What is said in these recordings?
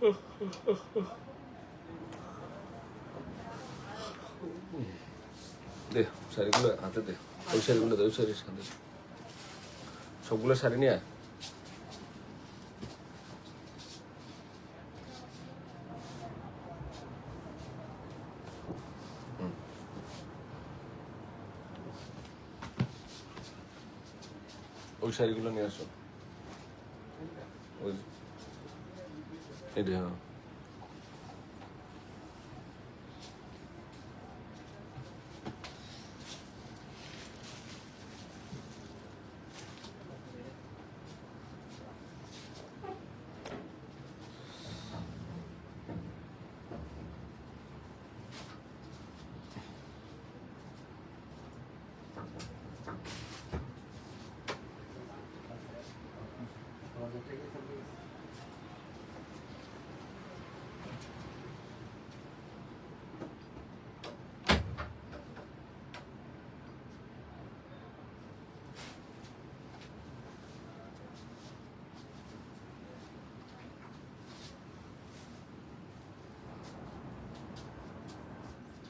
দে, শাড়িগুলো হাতে দে। ওই শাড়িগুলো দে, ওই শাড়ির সাথে। সবগুলো শাড়ি নিয়ে আয়। ওই শাড়িগুলো নিয়ে আসো। ওই এটা হ্যাঁ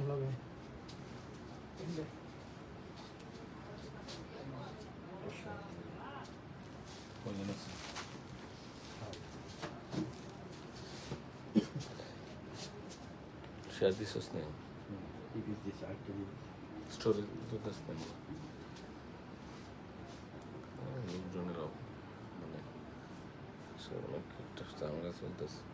লগে কয়জন আছে শেয়ার দিছস নেই ইপিস দিছে আটটা দিছে স্টোরি তো কাজ নেই লোকজনেরও মানে সে অনেক একটা ঝামেলা চলতেছে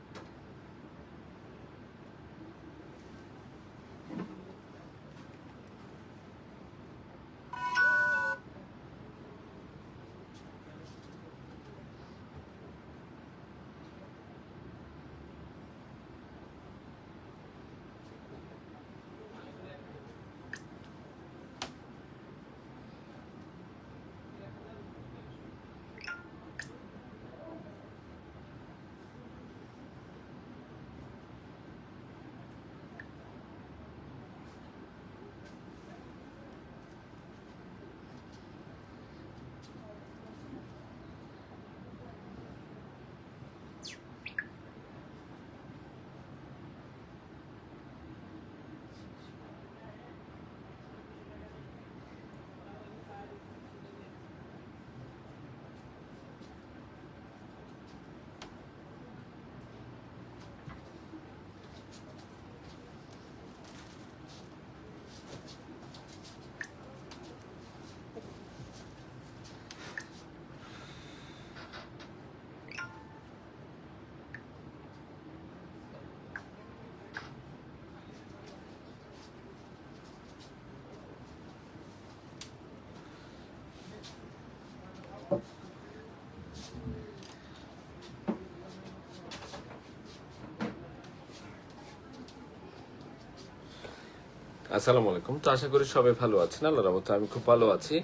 আসসালামু আলাইকুম। তো আশা করি সবাই ভালো আছেন আল্লাহ রহমতে আমি খুব ভালো আছি।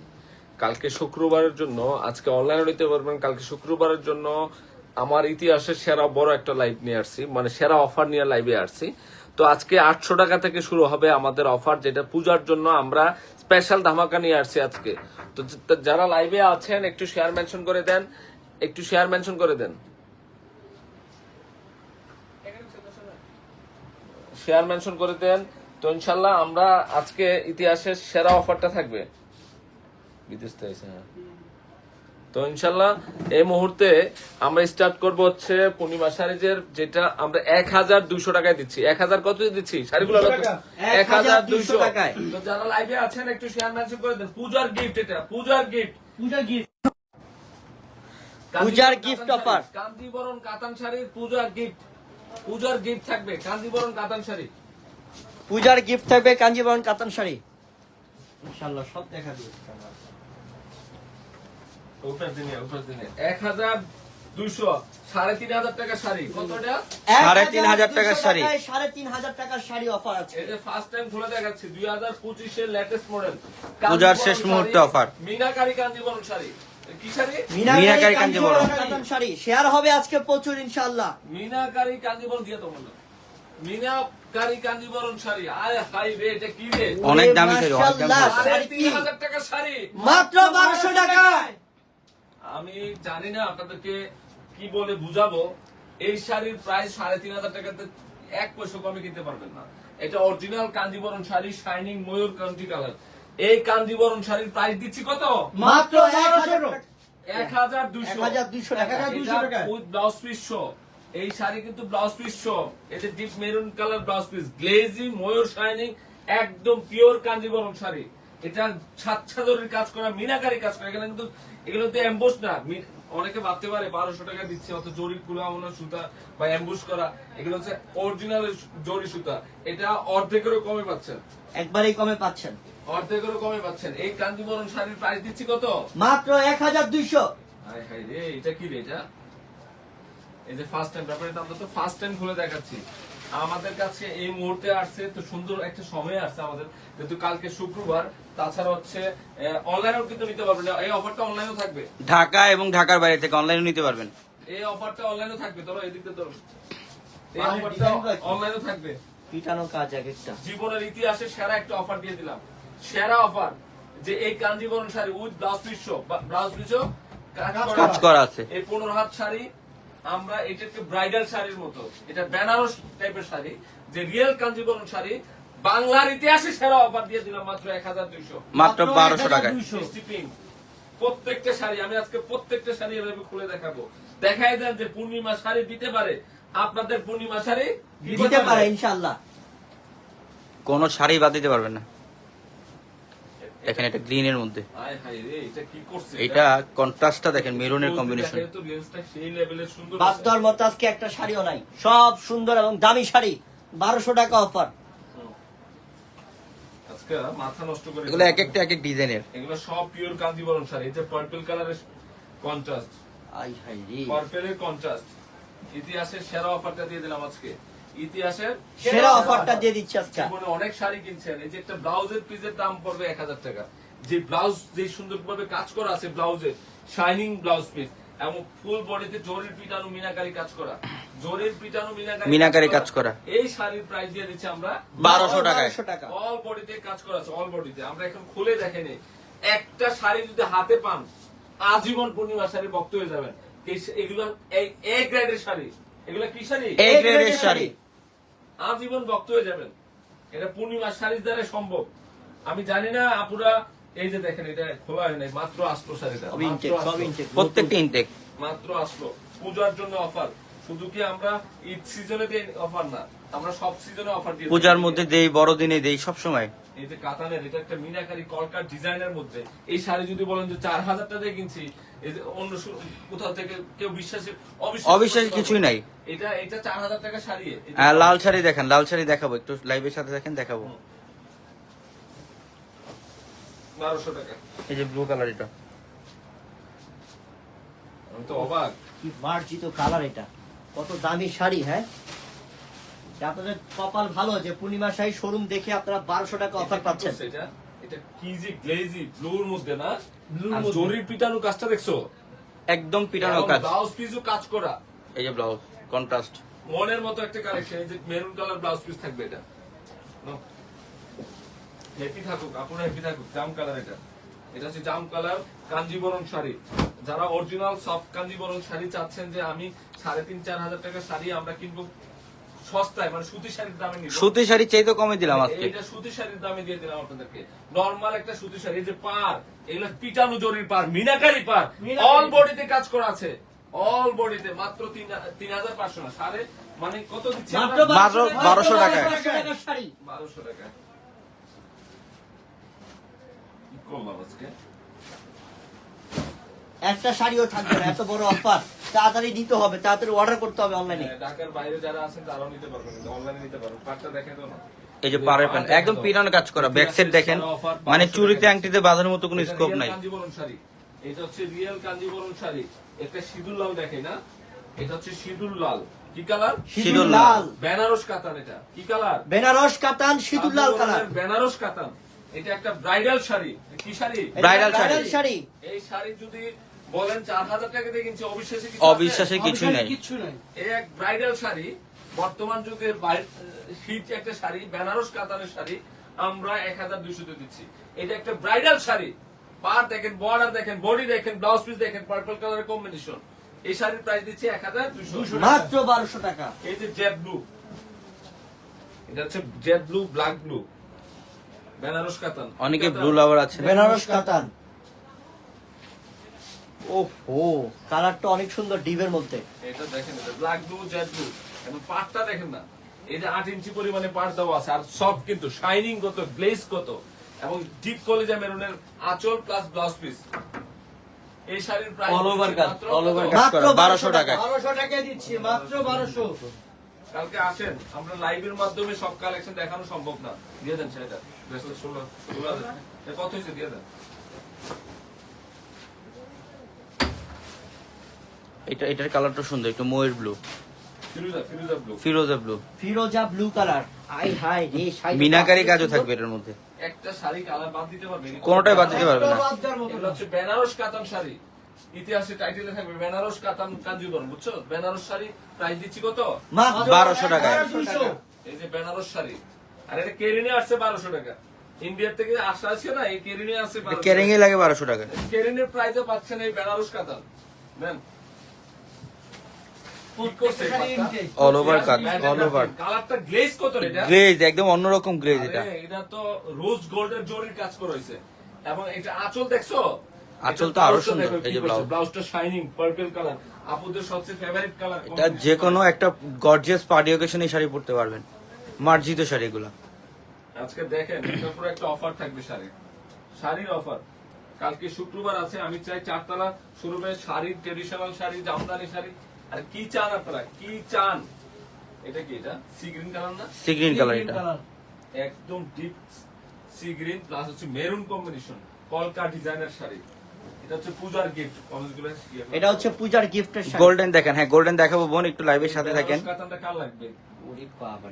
কালকে শুক্রবারের জন্য, আজকে অনলাইনে নিতে পারবেন, কালকে শুক্রবারের জন্য আমার ইতিহাসের সেরা বড় একটা লাইভ নিয়ে আসছি মানে সেরা অফার নিয়ে লাইভে আসছি। তো আজকে আটশো টাকা থেকে শুরু হবে আমাদের অফার যেটা পূজার জন্য আমরা স্পেশাল ধামাকা নিয়ে আসছি আজকে। তো যারা লাইভে আছেন, একটু শেয়ার মেনশন করে দেন। একটু শেয়ার মেনশন করে দেন। শেয়ার মেনশন করে দেন। তো ইনশাল্লাহ আমরা আজকে ইতিহাসের সেরা অফারটা থাকবে। বিদেশ থেকে হ্যাঁ। তো ইনশাল্লাহ এই মুহূর্তে আমরা স্টার্ট করব হচ্ছে পূর্ণিমা শাড়িজের যেটা আমরা এক হাজার দুশো টাকায় দিচ্ছি। এক হাজার কত দিচ্ছি? শাড়িগুলো এক হাজার দুশো টাকায়। তো যারা লাইভে আছেন একটু শেয়ার মেনশন করে দেন। পূজার গিফট এটা পূজার গিফট পূজা গিফট পূজার gift offer। কান্তিবরণ কাতান শাড়ির পূজার গিফট পূজার গিফট থাকবে কান্তিবরণ কাতান শাড়ি। পূজার গিফট থাকবে কাঞ্জিবরণ কাতান শাড়ি। ইনশাআল্লাহ সব দেখা দিবে ওটার দিনে ওটার দিনে এক হাজার দুইশো সাড়ে তিন হাজার টাকা শাড়ি। কতটা সাড়ে তিন হাজার টাকার শাড়ি। সাড়ে তিন হাজার টাকার শাড়ি অফার আছে। এই যে ফার্স্ট টাইম খুলে দেখাচ্ছি দুই হাজার পঁচিশের লেটেস্ট মডেল পূজার শেষ মুহূর্তে offer। মিনাকারি কাঞ্জিবরম শাড়ি। মিনাকারি কাঞ্জিবরম। শাড়ি। শেয়ার হবে আজকে প্রচুর ইনশাআল্লাহ। মিনাকারি কাঞ্জিবরম দিয়ে তো বললাম। মিনাকারি কাঞ্জিবরম শাড়ি। আয় হাই রে এটা কি রে? অনেক দামি শাড়ি, অনেক দামি শাড়ি। সাড়ে তিন হাজার টাকার শাড়ি। মাত্র টাকায়। আমি জানি না আপনাদেরকে কি বলে বুঝাবো। এই শাড়ির প্রায় সাড়ে তিন হাজার টাকাতে এক পয়সা কমে কিনতে পারবেন না। এটা অরিজিনাল কাঞ্জিবরম শাড়ি শাইনিং ময়ূর কান্টি কালার এই কাঞ্জিবরম শাড়ির প্রাইস দিচ্ছি কত? মাত্র এক হাজার এক হাজার। দুশো 1200 টাকা। 1200 টাকা। ব্লাউজ পিস শো এই শাড়ি কিন্তু ব্লাউজ পিস শো এতে deep maroon colour blouse piece glazy ময়ূর শাইনিং একদম পিওর কাঞ্জিবরম শাড়ি। এটা ছাচ্ছাদরের কাজ করা মিনাকারি কাজ করা এখানে কিন্তু এগুলো তো এম্বোস না। অনেকে ভাবতে পারে বারোশো টাকা দিচ্ছে অত জরি কুড়ানো সুতা বা এম্বুস করা এগুলো হচ্ছে অরিজিনাল জরি সুতা। এটা অর্ধেকেরও কমে পাচ্ছেন। একবারেই কমে পাচ্ছেন। অর্ধেকেরও কমে পাচ্ছেন। এই কাঞ্জিবরম শাড়ির প্রাইস দিচ্ছি কত? মাত্র এক হাজার দুইশো। রে এটা কি রে এটা? এই যে ফার্স্ট টাইম ব্যাপারে আমরা তো ফার্স্ট টাইম খুলে দেখাচ্ছি। আমাদের কাছে এই মুহূর্তে আসছে তো সুন্দর একটা সময় আসছে আমাদের। যেহেতু কালকে শুক্রবার তাছাড়া হচ্ছে অনলাইনেও কিন্তু নিতে পারবেন। এই অফারটা অনলাইনেও থাকবে। ঢাকা এবং ঢাকার বাইরে থেকে অনলাইনে নিতে পারবেন। এই অফারটা অনলাইনেও থাকবে। ধরো এদিকে ধরো। এই মানে অফারটা কি? অনলাইনেও থাকবে। পিটানো কাজ এক একটা। জীবনের ইতিহাসে সেরা একটা অফার দিয়ে দিলাম। সেরা অফার যে এই Kanjivaram sari with blouse piece blouse piece কাজ করা আছে। এই পনেরো হাত শাড়ি আমরা এটাকে ব্রাইডাল শাড়ির মতো। এটা বেনারস টাইপের শাড়ি যে রিয়েল কাঞ্জিবরম শাড়ি বাংলার ইতিহাসে সেরা অফার দিয়ে দিলাম মাত্র এক হাজার দুইশো। মাত্র বারোশো টাকায়। প্রত্যেকটা শাড়ি আমি আজকে প্রত্যেকটা শাড়ি এভাবে খুলে দেখাবো। দেখাই দেন যে পূর্ণিমা শাড়ি দিতে পারে। আপনাদের পূর্ণিমা শাড়ি দিতে পারে। ইনশাআল্লাহ। কোন শাড়ি বাদ দিতে পারবেন না। দেখেন এটা গ্রিন এর মধ্যে এটা কি করছে? এটা কন্ট্রাস্টটা দেখেন মেরুনের কম্বিনেশন বাদ দেওয়ার মতো আজকে একটা শাড়িও নাই। সব সুন্দর এবং দামি শাড়ি। বারোশো টাকা অফার আজকে মাথা নষ্ট করে এগুলো এক একটা এক এক ডিজাইনের। এগুলো সব পিওর কাঞ্জিবরম শাড়ি এটা পার্পল কালারের কন্ট্রাস্ট আই হাই রে। পার্পেলের কন্ট্রাস্ট ইতিহাসের সেরা অফারটা দিয়ে দিলাম আজকে। ইতিহাসের সেরা অফারটা দিয়ে দিচ্ছি আজকে। জীবনে অনেক শাড়ি কিনছেন। এই যে একটা ব্লাউজের পিসের দাম পড়বে এক হাজার টাকা। যে ব্লাউজ যে সুন্দরভাবে কাজ করা আছে ব্লাউজে শাইনিং ব্লাউজ পিস এবং ফুল বডিতে জরির পিটানো মিনাকারি কাজ করা। জরির পিটানো মিনাকারি মিনাকারি কাজ করা। এই শাড়ির প্রাইস দিয়ে দিচ্ছি আমরা বারোশো টাকায়। টাকা। অল বডিতে কাজ করা আছে অল বডিতে আমরা এখন খুলে দেখেনি। একটা শাড়ি যদি হাতে পান আজীবন পূর্ণিমা শাড়ি বক্ত হয়ে যাবেন। এগুলো এই এ গ্রেডের শাড়ি। এগুলো কি শাড়ি? এ গ্রেডের শাড়ি। আজীবন বক্ত হয়ে যাবেন। এটা পূর্ণিমা শাড়ির দ্বারা সম্ভব। আমি জানি না আপুরা এই যে দেখেন এটা খোলা হয় নাই মাত্র আসলো শাড়িটা মাত্র আসলো। প্রত্যেকটা ইনটেক মাত্র আসলো। পূজার জন্য অফার শুধু কি আমরা ঈদ সিজনে দিই অফার না আমরা সব সিজনে অফার দিই পূজার মধ্যে দেই বড়দিনে দেই সব সময় এই যে কাতানের এটা একটা মিনাকারি কলকার ডিজাইনের মধ্যে। এই শাড়ি যদি বলেন যে চার হাজার টাকা দিয়ে কিনছি অন্য কোথাও থেকে কেউ বিশ্বাসে অবিশ্বাসী কিছুই নাই। এটা এটা চার হাজার টাকা শাড়ি এটা- লাল শাড়ি দেখেন লাল শাড়ি দেখাবো একটু লাইভের সাথে দেখেন দেখাবো। বারোশো টাকা। এই যে ব্লু কালার এটা। আমি তো অবাক। কি মার্জিত কালার এটা। কত দামি শাড়ি হ্যাঁ? আপনাদের কপাল ভালো যে পূর্ণিমা শাড়ি শোরুম দেখে আপনারা বারোশো টাকা অফার পাচ্ছেন। এটা? এটা কি যে গ্লেজি ব্লুর মধ্যে না? জরির পিটানো কাজটা দেখছ? একদম পিটানো কাজ। ব্লাউজ পিসও কাজ করা। এই যে ব্লাউজ কন্ট্রাস্ট মনের মতো একটা কালেকশন এই যে মেরুন কালার ব্লাউজ পিস থাকবে এটা। হ্যাপি থাকুক আপনারা হ্যাপি থাকুক জাম কালার এটা। এটা হচ্ছে জাম কালার কাঞ্জিবরণ শাড়ি। যারা অরিজিনাল সফট কাঞ্জিবরণ শাড়ি চাচ্ছেন যে আমি সাড়ে তিন চার হাজার টাকার শাড়ি আমরা কিনবো সস্তায় মানে সুতি শাড়ির দামে নিব। সুতি শাড়ি চাই তো কমে দিলাম আজকে। এইটা সুতি শাড়ির দামে দিয়ে দিলাম আপনাদেরকে। নরমাল একটা সুতি শাড়ি এই যে পার এগুলো পিটানো জরির পার মিনাকারি পার অল বডিতে কাজ করা আছে। অল বডিতে মাত্র তিন হাজার পাঁচশো না সাড়ে মানে কত দিচ্ছি? মাত্র আমরা? মাত্র 1200 টাকায়। টাকার শাড়ি। বারোশো টাকা কি করলাম আজকে? একটা শাড়িও থাকবে না এত বড় অফার তাড়াতাড়ি দিতে হবে তাড়াতাড়ি অর্ডার করতে হবে অনলাইনে হ্যাঁ, ঢাকার বাইরে যারা আছেন তারাও নিতে পারবেন অনলাইনে নিতে পারবেন। পাটটা দেখে তো না? এই যে পাড়ের প্যান্ট একদম পিরানো কাজ করা ব্যাক সাইড দেখেন। মানে চুরিতে আংটিতে বাঁধার মতো কোনো স্কোপ নাই। এটা হচ্ছে রিয়েল কাঞ্জিবরম শাড়ি। একটা সিঁদুর লাল দেখে না এটা হচ্ছে সিঁদুর লাল। কি কালার? সিঁদুর লাল। বেনারস কাতান এটা। কি কালার? বেনারস কাতান সিঁদুর লাল কালার। বেনারস কাতান। এটা একটা ব্রাইডাল শাড়ি। কি শাড়ি? শাড়ি। ব্রাইডাল শাড়ি। এই শাড়ি যদি বলেন চার হাজার টাকা দিয়ে কিনছে অবিশ্বাসে কিছু অবিশ্বাসে? কিছুই নাই। কিচ্ছু নাই। এই এক ব্রাইডাল শাড়ি বর্তমান যুগে হিট একটা শাড়ি বেনারস কাতানের শাড়ি আমরা এক হাজার দুইশোতে দিচ্ছি। এটা একটা ব্রাইডাল শাড়ি। পার দেখেন বর্ডার দেখেন বডি দেখেন ব্লাউজ পিস দেখেন পার্পল কালারের কম্বিনেশন এই শাড়ির প্রাইস দিচ্ছি এক হাজার দুইশো। মাত্র বারোশো টাকা। এই যে জেড ব্লু এটা হচ্ছে jade blue black blue Banaras কাতান। অনেকে ব্লু লাভার আছে বেনারস কাতান। ও ও কালারটা অনেক সুন্দর ডিপের মধ্যে। এটা দেখেন এটা ব্ল্যাক ব্লু জেড ব্লু এবং পাটটা দেখেন না এই যে আট ইঞ্চি পরিমাণে পাট দেওয়া আছে আর সব কিন্তু শাইনিং কত গ্লেজ কত এবং ডিপ কলেজা মেরুনের আঁচল প্লাস ব্লাউজ পিস এই শাড়ির প্রাইস All over কাজ, all over কাজ। মাত্র করা, 1200 1200 টাকা বারোশো দিচ্ছি মাত্র বারোশো। কালকে আসেন আমরা লাইভের মাধ্যমে সব কালেকশন দেখানো সম্ভব না। দিয়ে দেন সেটা। কত হয়েছে? দিয়ে দেন। এটা এটার কালারটা সুন্দর একটু ময়ূর ব্লু ফিরোজা ফিরোজা ব্লু ফিরোজা ব্লু কালার আই হাই রে শাড়ি মিনাকারি কাজও থাকবে এটার মধ্যে। একটা শাড়ি কালার বাদ দিতে পারবেন কোনোটাই বাদ দিতে পারবে না। হচ্ছে বেনারস কাতান শাড়ি। ইতিহাসে টাইটেলে থাকবে বেনারস কাতান কাঞ্জিবরম বুঝছ? বেনারস শাড়ি প্রাইস দিচ্ছি কত? মাত্র 1200 টাকায়। 1200 এই যে বেনারস শাড়ি। আর এটা কেরিনে আসছে বারোশো টাকা। ইন্ডিয়ার থেকে আসা আছে না এই কেরিনে আসছে ক্যারিং এ লাগে বারোশো টাকা। কেরিনের প্রাইসও পাচ্ছেন এই বেনারস কাতান। দেন? কি করছে কাজ, all over। কালারটা গ্লেজ কত এটা? গ্লেজ একদম অন্যরকম গ্লেজ এটা। এটা তো রোজ গোল্ডের জরির কাজ করা এবং এটা আঁচল দেখছ? আঁচল তো আরও সুন্দর, এই যে ব্লাউজ। ব্লাউজটা শাইনিং পার্পল কালার আপুদের সবচেয়ে ফেভারিট কালার এটা যে কোনো একটা গর্জিয়াস পার্টি অকেশনে শাড়ি পরতে পারবেন। মার্জিত শাড়িগুলো আজকে দেখেন এটার উপরে একটা অফার থাকবে শাড়ির। শাড়ির অফার কালকে শুক্রবার আছে আমি চাই চারতলা শুরুবে শাড়ি ট্রেডিশনাল শাড়ি জামদানি শাড়ি। আর কি চান আপনারা? কি চান? এটা কি এটা? সি গ্রিন কালার না? সি গ্রিন কালার এটা। একদম ডিপ সি গ্রিন প্লাস হচ্ছে মেরুন কম্বিনেশন কলকা ডিজাইনার শাড়ি। এটা হচ্ছে পূজার গিফট কলেজগুলো এটা হচ্ছে পূজার গিফটের শাড়ি। গোল্ডেন দেখেন হ্যাঁ গোল্ডেন দেখাবো বোন একটু লাইভের সাথে থাকেন। কাতানটা কার লাগবে? ওরে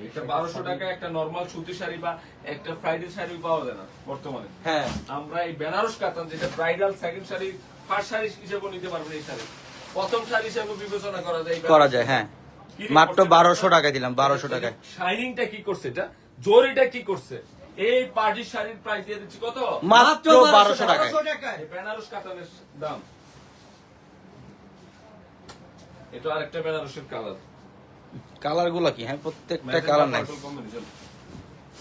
এটা বারোশো টাকা একটা নর্মাল সুতি শাড়ি বা একটা ফ্রাইডে শাড়ি পাওয়া যায় না বর্তমানে। হ্যাঁ। আমরা এই বেনারস কাতান যেটা bridal second sari first sari হিসেবে নিতে পারবেন এই শাড়ি। প্রথম শাড়ি হিসেবে বিবেচনা করা যায় করা যায় হ্যাঁ। মাত্র বারোশো টাকা দিলাম বারোশো টাকায়। শাইনিংটা কি করছে এটা? জরিটা কি করছে? এই পার্টির শাড়ির প্রাইস দিয়ে দিচ্ছি কত? মাত্র বারোশো টাকায়। বেনারস কাতানের দাম। এটা আরেকটা বেনারসের কালার কালারগুলা কি? হ্যাঁ প্রত্যেকটা কালার নাই।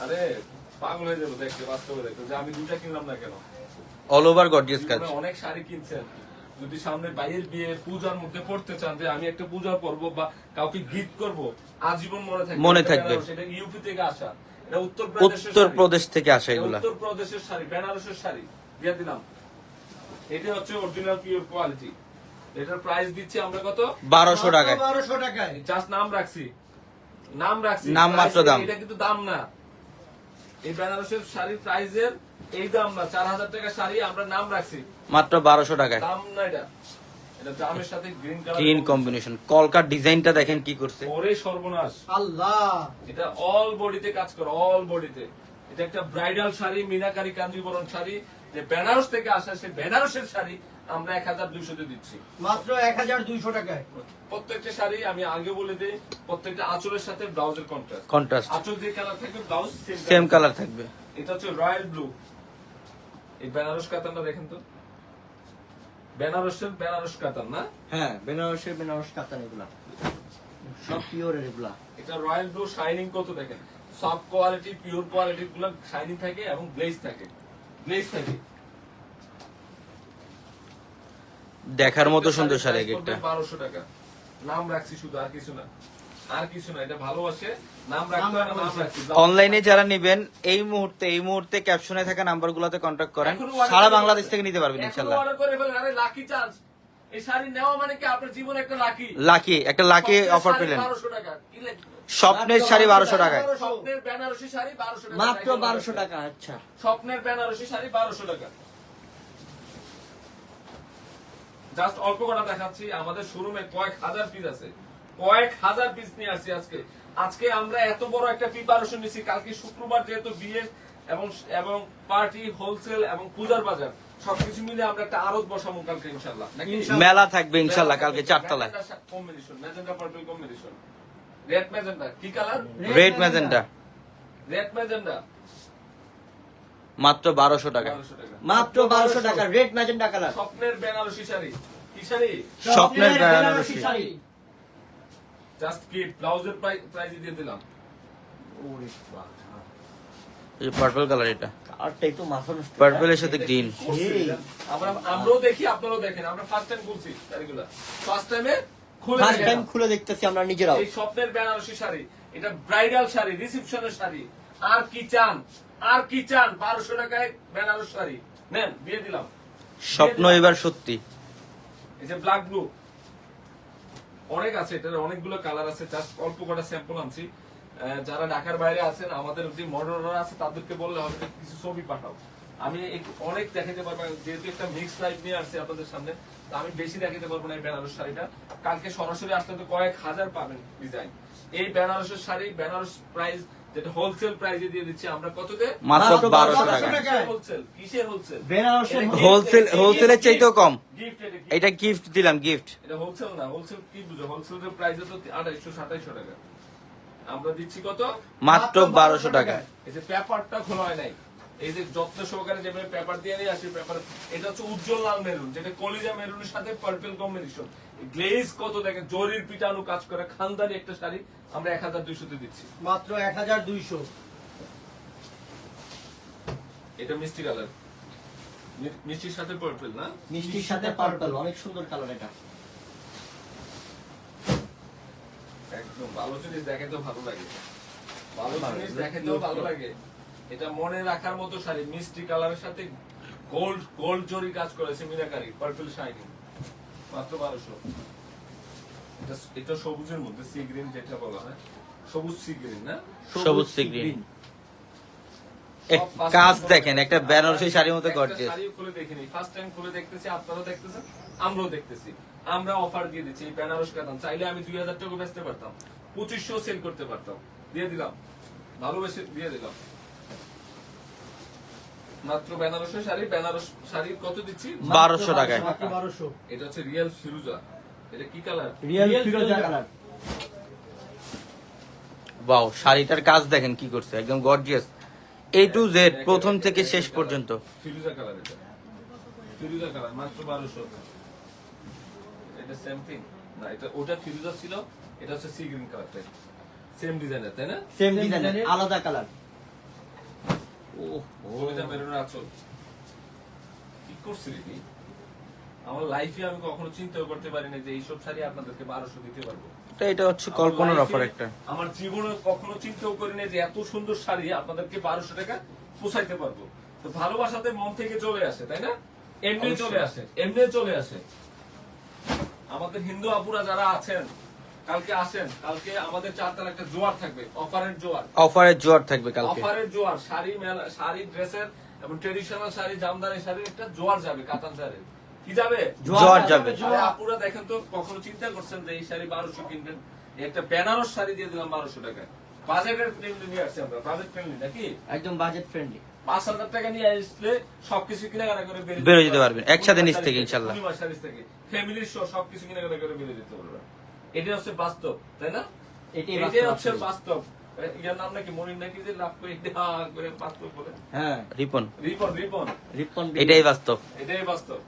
আরে পাগল হয়ে যাব দেখতে বাস্তবে দেখতে। যে আমি দুটা কিনলাম না কেন? অল ওভার গর্জিয়াস কাজ। অনেক শাড়ি কিনছেন। যদি সামনে বাইরের বিয়ে পূজার মধ্যে পড়তে চান যে আমি একটা পূজা করব বা কাউকে গিফট করব আজীবন মনে থাকবে। মনে এটা থাকবে। এটা ইউপি থেকে আসা। এটা উত্তর প্রদেশের উত্তর প্রদেশ থেকে আসে এগুলা। উত্তর প্রদেশের শাড়ি বেনারসের শাড়ি। দিয়ে দিলাম। এটা হচ্ছে অরিজিনাল পিওর কোয়ালিটি এটার প্রাইস দিচ্ছি আমরা কত? বারোশো টাকায়। বারোশো টাকায়। জাস্ট নাম রাখছি। নাম রাখছি। নাম মাত্র দাম। এটা কিন্তু দাম না। এই বেনারসের শাড়ির প্রাইসের এই দাম না চার হাজার টাকা শাড়ি আমরা নাম রাখছি। মাত্র বারোশো টাকায়। দাম না এটা। এটা দামের সাথে গ্রিন কালার গ্রিন কম্বিনেশন কলকার ডিজাইনটা দেখেন কি করছে। ওরে সর্বনাশ। আল্লাহ। এটা অল বডিতে কাজ করে অল বডিতে এটা একটা ব্রাইডাল শাড়ি মিনাকারি কাঞ্জিবরণ শাড়ি। যে বেনারস থেকে আসা সেই বেনারসের শাড়ি আমরা এক হাজার দুইশোতে দিচ্ছি। মাত্র এক হাজার দুইশো টাকায়। প্রত্যেকটা শাড়ি আমি আগে বলে দিই প্রত্যেকটা আঁচলের সাথে ব্লাউজের কন্ট্রাস্ট কন্ট্রাস্ট আঁচল যে কালার থাকবে ব্লাউজ সেম কালার থাকবে। এটা হচ্ছে রয়্যাল ব্লু এই বেনারস কাতানটা দেখেন তো। বেনারসের বেনারস কাতান না? হ্যাঁ বেনারসের বেনারস কাতান এগুলা। সব পিওরের এগুলা। এটা রয়্যাল ব্লু শাইনিং কত দেখেন? সফট কোয়ালিটি পিওর কোয়ালিটি গুলো শাইনিং থাকে এবং গ্লেজ থাকে। গ্লেজ থাকে। দেখার মতো সুন্দর শাড়ি এক একটা। বারোশো টাকা। নাম রাখছি শুধু আর কিছু না। আর কিছু না এটা ভালোবাসে। নাম রাখতে না, নাম রাখছি অনলাইনে যারা নেবেন এই মুহূর্তে এই মুহূর্তে ক্যাপশনে থাকা নাম্বারগুলোতে কন্ট্যাক্ট করেন। সারা বাংলাদেশ থেকে নিতে পারবেন এখনও ইনশাল্লাহ। করে ফেলেন আরে লাকি চান্স এই শাড়ি নেওয়া মানে কি? আপনার জীবনে একটা লাকি লাকি একটা লাকি অফার পেলেন। টাকা। স্বপ্নের শাড়ি বারোশো টাকায়। স্বপ্নের বেনারসি শাড়ি বারোশো টাকা। মাত্র বারোশো টাকা আচ্ছা। স্বপ্নের বেনারসি শাড়ি বারোশো টাকা। জাস্ট অল্প কটা দেখাচ্ছি। আমাদের শোরুমে কয়েক হাজার পিস আছে। কয়েক হাজার পিস নিয়ে আসছি আজকে। আজকে আমরা এত বড় একটা প্রিপারেশন নিচ্ছি কালকে শুক্রবার যেহেতু বিয়ে এবং এবং পার্টি হোলসেল এবং পূজার বাজার সবকিছু মিলে আমরা একটা আরত বসাবো কালকে ইনশাল্লাহ নাকি? মেলা থাকবে ইনশাল্লাহ কালকে চারতলায়। Combination magenta purple combination red magenta কি colour red magenta red magenta মাত্র বারোশো টাকা। মাত্র বারোশো টাকা রেড ম্যাজেন্টা কালার স্বপ্নের বেনারসি শাড়ি। কি শাড়ি? স্বপ্নের বেনারসি শাড়ি। জাস্ট কি ব্লাউজের প্রাইস দিয়ে দিলাম। ওরে বাবা। পার্পল কালার এটা। নষ্ট। পার্পলের সাথে গ্রিন আমরা আমরাও দেখি আপনারাও দেখেন। আমরা ফার্স্ট টাইম বলছি শাড়িগুলা। ফার্স্ট টাইমে খুলে ফার্স্ট টাইম খুলে দেখতেছি আমরা নিজেরাও। এই স্বপ্নের বেনারসি শাড়ি। এটা ব্রাইডাল শাড়ি রিসেপশনের শাড়ি। আর কি চান? আর কি চান? বারোশো টাকায় বেনারস শাড়ি। নেন দিয়ে দিলাম। স্বপ্ন এবার সত্যি। এই যে ব্ল্যাক ব্লু অনেক আছে, এটার অনেকগুলো কালার আছে জাস্ট অল্প কটা স্যাম্পল আনছি। যারা ঢাকার বাইরে আছেন, আমাদের যে মডেলরা আছে, তাদেরকে বললে হবে কিছু ছবি পাঠাও। আমি অনেক দেখাতে পারব যেহেতু একটা মিক্স লাইফ নিয়ে আসছি আপনাদের সামনে আমি বেশি দেখাতে পারব না এই বেনারস শাড়িটা। কালকে সরাসরি আসলে তো কয়েক হাজার পাবেন ডিজাইন এই বেনারসের শাড়ি বেনারস প্রাইস যেটা হোলসেল প্রাইসে দিয়ে দিচ্ছি আমরা কততে? মাত্র মাত্র 1200 টাকা। হোলসেল কিসের হোলসেল বেনারসের হোলসেল হোলসেলের চাইতেও কম। গিফট এটা গিফট দিলাম গিফট এটা হোলসেল না হোলসেল কি বুঝো? হোলসেলের প্রাইস তো আঠাইশো সাতাইশো টাকা। আমরা দিচ্ছি কত? মাত্র বারোশো টাকা এই যে পেপারটা খোলা হয় নাই। এই যে যত্ন সহকারে যেভাবে পেপার দিয়ে নিয়ে আসি পেপার এটা হচ্ছে উজ্জ্বল লাল মেরুন যেটা কলিজা মেরুনের সাথে পার্পল কম্বিনেশন গ্লেজ কত দেখেন জরির পিটানো কাজ করে খানদারি একটা শাড়ি আমরা এক হাজার দুইশোতে দিচ্ছি। মাত্র এক হাজার দুইশো। এটা মিষ্টি কালার মিষ্টির সাথে পার্পল না? মিষ্টির সাথে পার্পল অনেক সুন্দর কালার এটা। একদম ভালো জিনিস দেখে তো ভালো লাগে। ভালো জিনিস দেখে তো ভালো লাগে। এটা মনে রাখার মতো শাড়ি মিষ্টি কালারের সাথে গোল্ড গোল্ড জরি কাজ করেছে মিনাকারি পার্পল শাইনিং মাত্র বারোশো। এটা এটা সবুজের মধ্যে সি গ্রিন যেটা বলা হয়। সবুজ সি গ্রিন না? সবুজ সি গ্রিন কাজ দেখেন একটা বেনারসি শাড়ির মতো গর্জিয়াস শাড়িও খুলে দেখিনি ফার্স্ট টাইম খুলে দেখতেছি আপনারাও দেখতেছেন আমরাও দেখতেছি। আমরা অফার দিয়ে দিচ্ছি এই বেনারস কাতান। চাইলে আমি দুই হাজার টাকা বেচতে পারতাম পঁচিশশো সেল করতে পারতাম। দিয়ে দিলাম ভালোবেসে দিয়ে দিলাম। মাত্র বেনারসের শাড়ি বেনারস শাড়ি কত দিচ্ছি? বারোশো টাকায়। মাত্র বারোশো। এটা হচ্ছে রিয়েল ফিরুজা এটা কি কালার রিয়েল ফিরোজা কালার বাও শাড়িটার কাজ দেখেন কি করছে একদম গর্জিয়াস এ টু জেড প্রথম থেকে শেষ পর্যন্ত। ফিরুজা কালার এটা। ফিরুজা কালার মাত্র বারোশো। এটা সেম থিং না এটা ওটা ফিরুজা ছিল এটা হচ্ছে সি গ্রিন কালারটা সেম ডিজাইনের তাই না? সেম ডিজাইনের আলাদা কালার ও কলিজা মেরুনের আঁচল। কি তুই? আমার লাইফে আমি কখনো চিন্তাও করতে পারিনি যে এইসব শাড়ি আপনাদেরকে বারোশো দিতে পারব। এটা হচ্ছে কল্পনার অফার একটা। আমার জীবনে কখনো চিন্তাও করিনি যে এত সুন্দর শাড়ি আপনাদেরকে বারোশো টাকা পোষাইতে পারব। তো ভালোবাসাতে মন থেকে চলে আসে তাই না? এমনি চলে আসে এমনি চলে আসে। আমাদের হিন্দু আপুরা যারা আছেন কালকে আসেন কালকে আমাদের চারতলা একটা জোয়ার থাকবে অফারের জোয়ার। অফারের জোয়ার থাকবে কালকে। অফারের জোয়ার শাড়ি মেলা শাড়ি ড্রেসের এবং ট্রেডিশনাল শাড়ি জামদানি শাড়ির একটা জোয়ার যাবে কাতান শাড়ির কি যাবে? জোয়ার যাবে। আপুরা দেখেন তো কখনো চিন্তা করছেন যে এই শাড়ি বারোশো কিনবেন? একটা বেনারস শাড়ি দিয়ে দিলাম বারোশো টাকা বাজেটের ফ্রেন্ডলি নিয়ে আসছি আমরা বাজেট ফ্রেন্ডলি নাকি? একদম বাজেট ফ্রেন্ডলি পাঁচ হাজার টাকা নিয়ে আসলে সবকিছু কেনাকাটা করে বেরিয়ে যেতে পারবেন। একসাথে নিচ থেকে, ইনশাল্লাহ। ফ্যামিলির সহ সবকিছু কেনাকাটা করে বেরিয়ে যেতে পারবেন। এটা হচ্ছে বাস্তব তাই না? এটাই এটাই হচ্ছে বাস্তব। ইয়ার নাম নাকি মনির নাকি যে লাভ করে দেওয়া করে বাস্তব বলে? হ্যাঁ। রিপন। রিপন রিপন। রিপন এটাই বাস্তব। এটাই বাস্তব।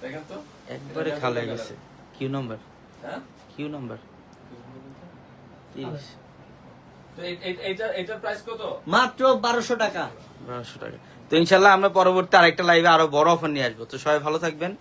দেখেন তো? একবারে খালা গেছে। Q number? হ্যাঁ? Q number? মাত্র বারোশো টাকা। বারোশো টাকা। তো ইনশাল্লাহ আমরা পরবর্তী আরেকটা লাইভে আরও বড় অফার নিয়ে আসব। তো সবাই ভালো থাকবেন।